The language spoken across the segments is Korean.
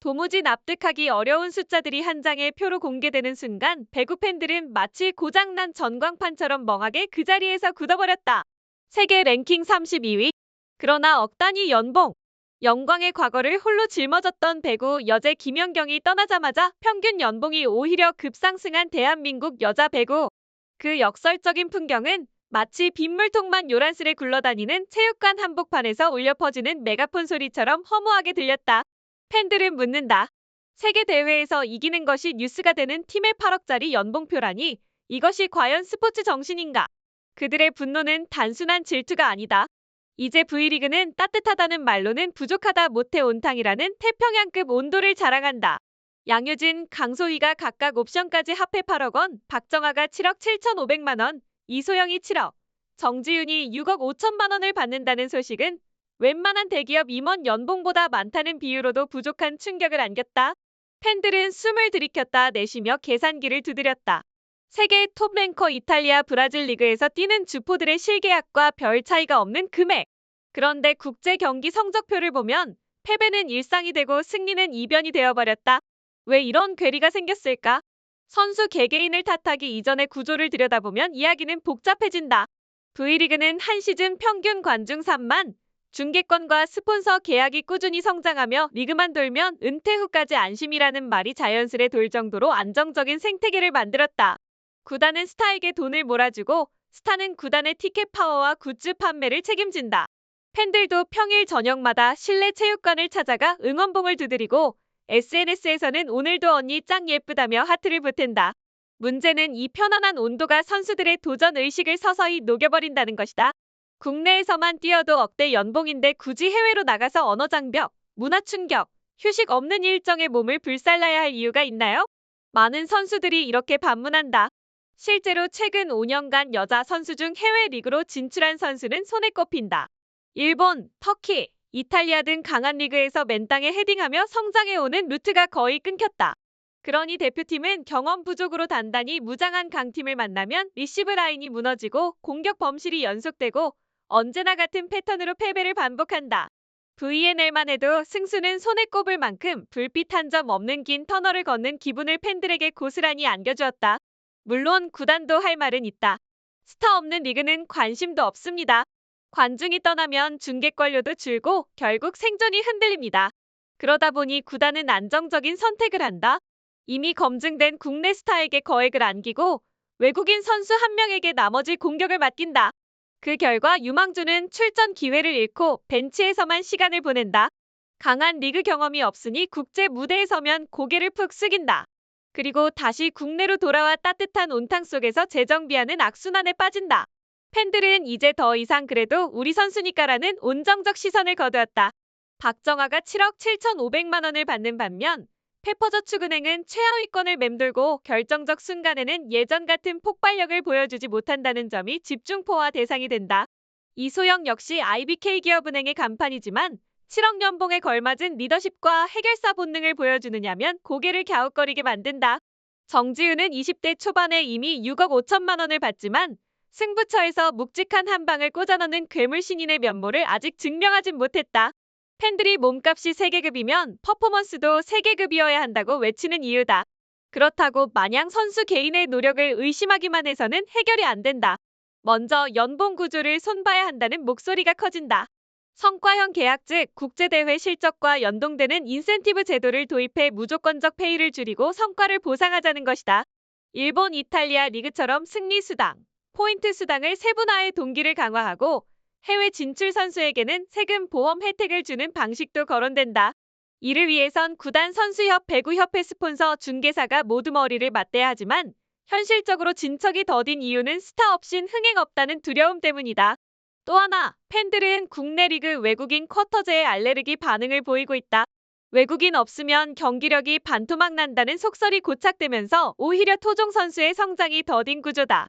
도무지 납득하기 어려운 숫자들이 한 장의 표로 공개되는 순간 배구 팬들은 마치 고장난 전광판처럼 멍하게 그 자리에서 굳어버렸다. 세계 랭킹 32위. 그러나 억 단위 연봉. 영광의 과거를 홀로 짊어졌던 배구 여제 김연경이 떠나자마자 평균 연봉이 오히려 급상승한 대한민국 여자 배구. 그 역설적인 풍경은 마치 빗물통만 요란스레 굴러다니는 체육관 한복판에서 울려 퍼지는 메가폰 소리처럼 허무하게 들렸다. 팬들은 묻는다. 세계 대회에서 이기는 것이 뉴스가 되는 팀의 8억짜리 연봉표라니 이것이 과연 스포츠 정신인가? 그들의 분노는 단순한 질투가 아니다. 이제 V리그는 따뜻하다는 말로는 부족하다 못해 온탕이라는 태평양급 온도를 자랑한다. 양효진, 강소희가 각각 옵션까지 합해 8억 원, 박정아가 7억 7천5백만 원, 이소영이 7억, 정지윤이 6억 5천만 원을 받는다는 소식은 웬만한 대기업 임원 연봉보다 많다는 비유로도 부족한 충격을 안겼다. 팬들은 숨을 들이켰다 내쉬며 계산기를 두드렸다. 세계 톱 랭커 이탈리아 브라질 리그에서 뛰는 주포들의 실계약과 별 차이가 없는 금액. 그런데 국제 경기 성적표를 보면 패배는 일상이 되고 승리는 이변이 되어버렸다. 왜 이런 괴리가 생겼을까? 선수 개개인을 탓하기 이전의 구조를 들여다보면 이야기는 복잡해진다. V리그는 한 시즌 평균 관중 3만, 중계권과 스폰서 계약이 꾸준히 성장하며 리그만 돌면 은퇴 후까지 안심이라는 말이 자연스레 돌 정도로 안정적인 생태계를 만들었다. 구단은 스타에게 돈을 몰아주고 스타는 구단의 티켓 파워와 굿즈 판매를 책임진다. 팬들도 평일 저녁마다 실내 체육관을 찾아가 응원봉을 두드리고 SNS에서는 오늘도 언니 짱 예쁘다며 하트를 보탠다. 문제는 이 편안한 온도가 선수들의 도전 의식을 서서히 녹여버린다는 것이다. 국내에서만 뛰어도 억대 연봉인데 굳이 해외로 나가서 언어 장벽, 문화 충격, 휴식 없는 일정에 몸을 불살라야 할 이유가 있나요? 많은 선수들이 이렇게 반문한다. 실제로 최근 5년간 여자 선수 중 해외 리그로 진출한 선수는 손에 꼽힌다. 일본, 터키, 이탈리아 등 강한 리그에서 맨땅에 헤딩하며 성장해오는 루트가 거의 끊겼다. 그러니 대표팀은 경험 부족으로 단단히 무장한 강팀을 만나면 리시브 라인이 무너지고 공격 범실이 연속되고 언제나 같은 패턴으로 패배를 반복한다. VNL만 해도 승수는 손에 꼽을 만큼 불빛 한 점 없는 긴 터널을 걷는 기분을 팬들에게 고스란히 안겨주었다. 물론 구단도 할 말은 있다. 스타 없는 리그는 관심도 없습니다. 관중이 떠나면 중계권료도 줄고 결국 생존이 흔들립니다. 그러다 보니 구단은 안정적인 선택을 한다. 이미 검증된 국내 스타에게 거액을 안기고 외국인 선수 한 명에게 나머지 공격을 맡긴다. 그 결과 유망주는 출전 기회를 잃고 벤치에서만 시간을 보낸다. 강한 리그 경험이 없으니 국제 무대에 서면 고개를 푹 숙인다. 그리고 다시 국내로 돌아와 따뜻한 온탕 속에서 재정비하는 악순환에 빠진다. 팬들은 이제 더 이상 그래도 우리 선수니까라는 온정적 시선을 거두었다. 박정아가 7억 7천5백만 원을 받는 반면 페퍼저축은행은 최하위권을 맴돌고 결정적 순간에는 예전 같은 폭발력을 보여주지 못한다는 점이 집중포화 대상이 된다. 이소영 역시 IBK 기업은행의 간판이지만 7억 연봉에 걸맞은 리더십과 해결사 본능을 보여주느냐면 고개를 갸웃거리게 만든다. 정지우는 20대 초반에 이미 6억 5천만 원을 받지만 승부처에서 묵직한 한 방을 꽂아넣는 괴물 신인의 면모를 아직 증명하진 못했다. 팬들이 몸값이 세계급이면 퍼포먼스도 세계급이어야 한다고 외치는 이유다. 그렇다고 마냥 선수 개인의 노력을 의심하기만 해서는 해결이 안 된다. 먼저 연봉 구조를 손봐야 한다는 목소리가 커진다. 성과형 계약 즉 국제대회 실적과 연동되는 인센티브 제도를 도입해 무조건적 페이를 줄이고 성과를 보상하자는 것이다. 일본, 이탈리아 리그처럼 승리 수당, 포인트 수당을 세분화해 동기를 강화하고 해외 진출 선수에게는 세금 보험 혜택을 주는 방식도 거론된다. 이를 위해선 구단 선수협 배구협회 스폰서 중개사가 모두 머리를 맞대야 하지만 현실적으로 진척이 더딘 이유는 스타 없인 흥행 없다는 두려움 때문이다. 또 하나, 팬들은 국내 리그 외국인 쿼터제에 알레르기 반응을 보이고 있다. 외국인 없으면 경기력이 반토막 난다는 속설이 고착되면서 오히려 토종 선수의 성장이 더딘 구조다.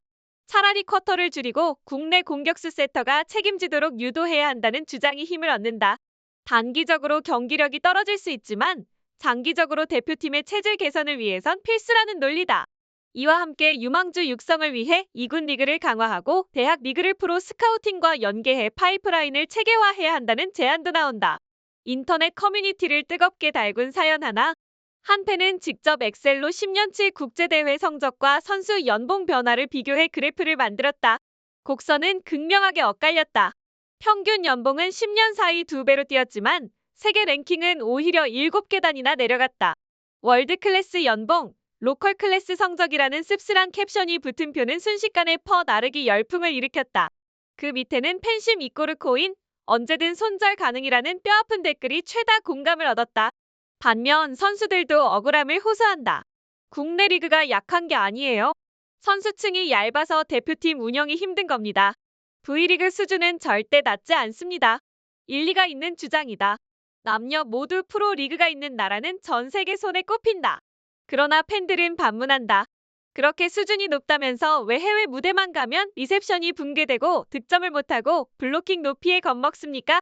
차라리 쿼터를 줄이고 국내 공격수 세터가 책임지도록 유도해야 한다는 주장이 힘을 얻는다. 단기적으로 경기력이 떨어질 수 있지만 장기적으로 대표팀의 체질 개선을 위해선 필수라는 논리다. 이와 함께 유망주 육성을 위해 2군 리그를 강화하고 대학 리그를 프로 스카우팅과 연계해 파이프라인을 체계화해야 한다는 제안도 나온다. 인터넷 커뮤니티를 뜨겁게 달군 사연 하나. 한 팬은 직접 엑셀로 10년치 국제대회 성적과 선수 연봉 변화를 비교해 그래프를 만들었다. 곡선은 극명하게 엇갈렸다. 평균 연봉은 10년 사이 두 배로 뛰었지만 세계 랭킹은 오히려 7계단이나 내려갔다. 월드 클래스 연봉, 로컬 클래스 성적이라는 씁쓸한 캡션이 붙은 표는 순식간에 퍼 나르기 열풍을 일으켰다. 그 밑에는 팬심 이꼬르 코인, 언제든 손절 가능이라는 뼈아픈 댓글이 최다 공감을 얻었다. 반면 선수들도 억울함을 호소한다. 국내 리그가 약한 게 아니에요. 선수층이 얇아서 대표팀 운영이 힘든 겁니다. V리그 수준은 절대 낮지 않습니다. 일리가 있는 주장이다. 남녀 모두 프로 리그가 있는 나라는 전 세계 손에 꼽힌다. 그러나 팬들은 반문한다. 그렇게 수준이 높다면서 왜 해외 무대만 가면 리셉션이 붕괴되고 득점을 못하고 블로킹 높이에 겁먹습니까?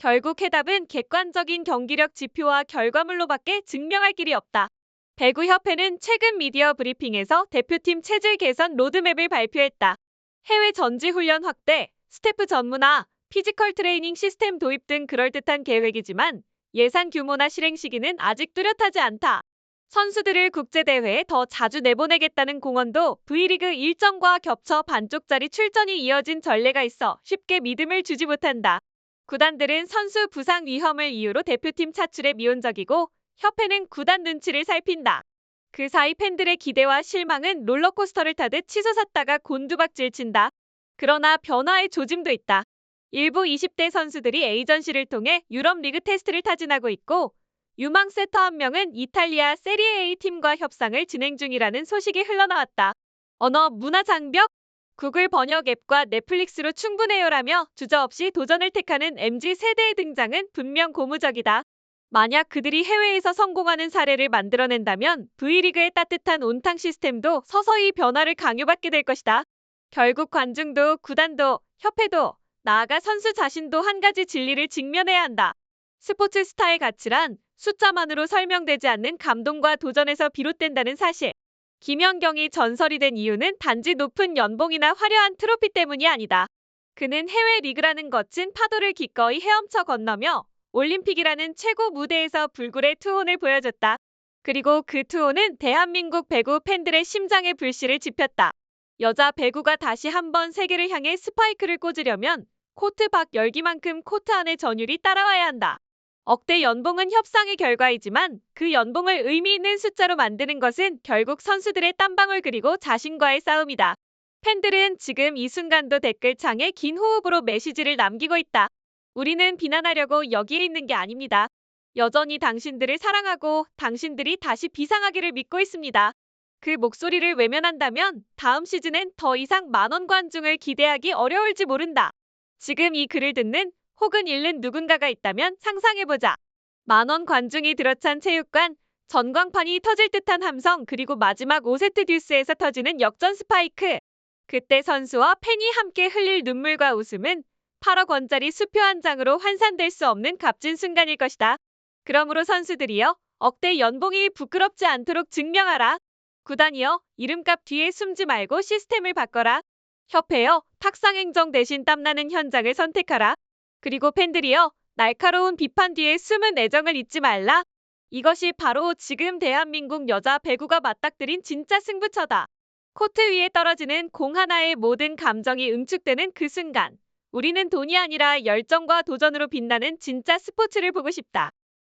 결국 해답은 객관적인 경기력 지표와 결과물로밖에 증명할 길이 없다. 배구협회는 최근 미디어 브리핑에서 대표팀 체질 개선 로드맵을 발표했다. 해외 전지훈련 확대, 스태프 전문화, 피지컬 트레이닝 시스템 도입 등 그럴듯한 계획이지만 예산 규모나 실행 시기는 아직 뚜렷하지 않다. 선수들을 국제대회에 더 자주 내보내겠다는 공언도 V리그 일정과 겹쳐 반쪽짜리 출전이 이어진 전례가 있어 쉽게 믿음을 주지 못한다. 구단들은 선수 부상 위험을 이유로 대표팀 차출에 미온적이고 협회는 구단 눈치를 살핀다. 그 사이 팬들의 기대와 실망은 롤러코스터를 타듯 치솟았다가 곤두박질 친다. 그러나 변화의 조짐도 있다. 일부 20대 선수들이 에이전시를 통해 유럽 리그 테스트를 타진하고 있고 유망 세터 한 명은 이탈리아 세리에 A 팀과 협상을 진행 중이라는 소식이 흘러나왔다. 언어 문화 장벽? 구글 번역 앱과 넷플릭스로 충분해요라며 주저없이 도전을 택하는 MZ 세대의 등장은 분명 고무적이다. 만약 그들이 해외에서 성공하는 사례를 만들어낸다면 V리그의 따뜻한 온탕 시스템도 서서히 변화를 강요받게 될 것이다. 결국 관중도 구단도 협회도 나아가 선수 자신도 한 가지 진리를 직면해야 한다. 스포츠 스타의 가치란 숫자만으로 설명되지 않는 감동과 도전에서 비롯된다는 사실. 김연경이 전설이 된 이유는 단지 높은 연봉이나 화려한 트로피 때문이 아니다. 그는 해외 리그라는 거친 파도를 기꺼이 헤엄쳐 건너며 올림픽이라는 최고 무대에서 불굴의 투혼을 보여줬다. 그리고 그 투혼은 대한민국 배구 팬들의 심장의 불씨를 지폈다. 여자 배구가 다시 한번 세계를 향해 스파이크를 꽂으려면 코트 밖 열기만큼 코트 안의 전율이 따라와야 한다. 억대 연봉은 협상의 결과이지만 그 연봉을 의미 있는 숫자로 만드는 것은 결국 선수들의 땀방울 그리고 자신과의 싸움이다. 팬들은 지금 이 순간도 댓글창에 긴 호흡으로 메시지를 남기고 있다. 우리는 비난하려고 여기에 있는 게 아닙니다. 여전히 당신들을 사랑하고 당신들이 다시 비상하기를 믿고 있습니다. 그 목소리를 외면한다면 다음 시즌엔 더 이상 만원 관중을 기대하기 어려울지 모른다. 지금 이 글을 듣는 혹은 읽는 누군가가 있다면 상상해보자. 만원 관중이 들어찬 체육관, 전광판이 터질 듯한 함성 그리고 마지막 5세트 듀스에서 터지는 역전 스파이크. 그때 선수와 팬이 함께 흘릴 눈물과 웃음은 8억 원짜리 수표 한 장으로 환산될 수 없는 값진 순간일 것이다. 그러므로 선수들이여 억대 연봉이 부끄럽지 않도록 증명하라. 구단이여 이름값 뒤에 숨지 말고 시스템을 바꿔라. 협회여 탁상행정 대신 땀나는 현장을 선택하라. 그리고 팬들이여 날카로운 비판 뒤에 숨은 애정을 잊지 말라. 이것이 바로 지금 대한민국 여자 배구가 맞닥뜨린 진짜 승부처다. 코트 위에 떨어지는 공 하나에 모든 감정이 응축되는 그 순간. 우리는 돈이 아니라 열정과 도전으로 빛나는 진짜 스포츠를 보고 싶다.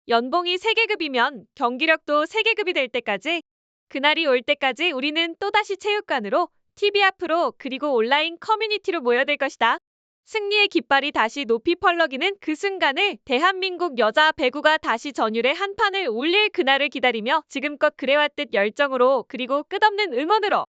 연봉이 세계급이면 경기력도 세계급이 될 때까지 그날이 올 때까지 우리는 또다시 체육관으로 TV 앞으로 그리고 온라인 커뮤니티로 모여들 것이다. 승리의 깃발이 다시 높이 펄럭이는 그 순간을 대한민국 여자 배구가 다시 전율의 한 판을 올릴 그날을 기다리며 지금껏 그래왔듯 열정으로 그리고 끝없는 응원으로